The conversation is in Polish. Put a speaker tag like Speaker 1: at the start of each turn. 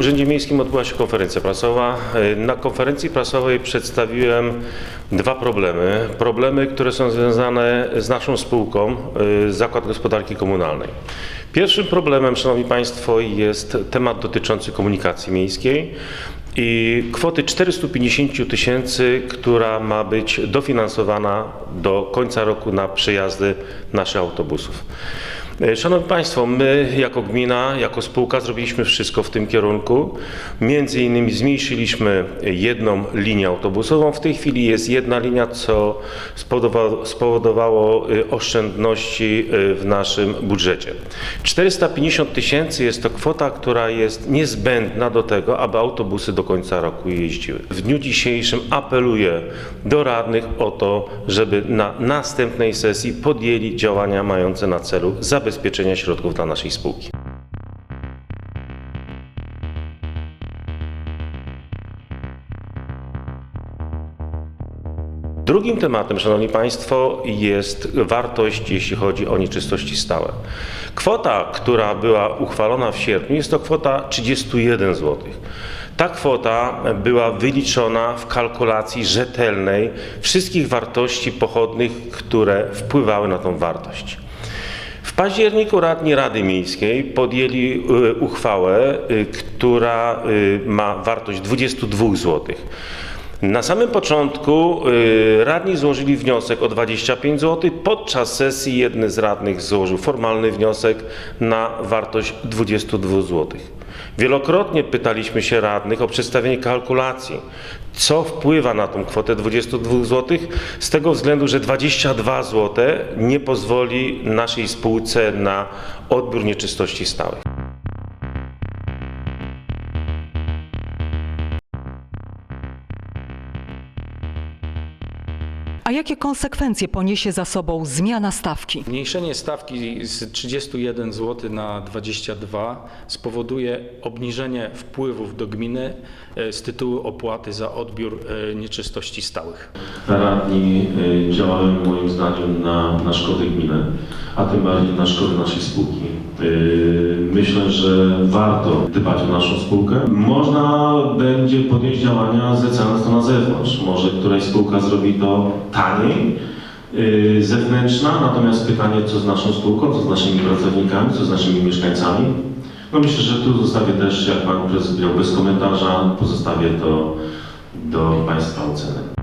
Speaker 1: Urzędzie Miejskim odbyła się konferencja prasowa. E, Na konferencji prasowej przedstawiłem dwa problemy. Problemy, które są związane z naszą spółką, e, Zakład Gospodarki Komunalnej. Pierwszym problemem, Szanowni Państwo, jest temat dotyczący komunikacji miejskiej i kwoty 450 tysięcy, która ma być dofinansowana do końca roku na przejazdy naszych autobusów. E, Szanowni Państwo, my jako gmina, jako spółka zrobiliśmy wszystko w tym kierunku. Między innymi zmniejszyliśmy jedną linię autobusową. W tej chwili jest jedna linia, co spowodowało, y, oszczędności y, w naszym budżecie. 450 tysięcy jest to kwota, która jest niezbędna do tego, aby autobusy do końca roku jeździły. W dniu dzisiejszym apeluję do radnych o to, żeby na następnej sesji podjęli działania mające na celu zabezpieczenia środków dla naszej spółki. Drugim tematem, Szanowni Państwo, jest wartość, jeśli chodzi o nieczystości stałe. Kwota, która była uchwalona w sierpniu, jest to kwota 31 zł. Ta kwota była wyliczona w kalkulacji rzetelnej wszystkich wartości pochodnych, które wpływały na tą wartość. W październiku radni Rady Miejskiej podjęli y, uchwałę, y, która y, ma wartość 22 zł. Na samym początku radni złożyli wniosek o 25 zł. Podczas sesji jedny z radnych złożył formalny wniosek na wartość 22 zł. Wielokrotnie pytaliśmy się radnych o przedstawienie kalkulacji, co wpływa na tą kwotę 22 zł, z tego względu, że 22 zł nie pozwoli naszej spółce na odbiór nieczystości stałych.
Speaker 2: A jakie konsekwencje poniesie za sobą zmiana stawki?
Speaker 3: Zmniejszenie stawki z 31 zł na 22 spowoduje obniżenie wpływów do gminy e, z tytułu opłaty za odbiór e, nieczystości stałych.
Speaker 1: Radni y, działają moim zdaniem na, na szkodę gminy, a tym bardziej na szkodę naszej spółki. Y, Myślę, że warto dbać o naszą spółkę. Można będzie podjąć działania zlecając to na zewnątrz. Może któraś spółka zrobi to taniej, y, zewnętrzna, natomiast pytanie, co z naszą spółką, co z naszymi pracownikami, co z naszymi mieszkańcami. No myślę, że tu zostawię też, jak Pan Prezes powiedział, bez komentarza, pozostawię to do Państwa oceny.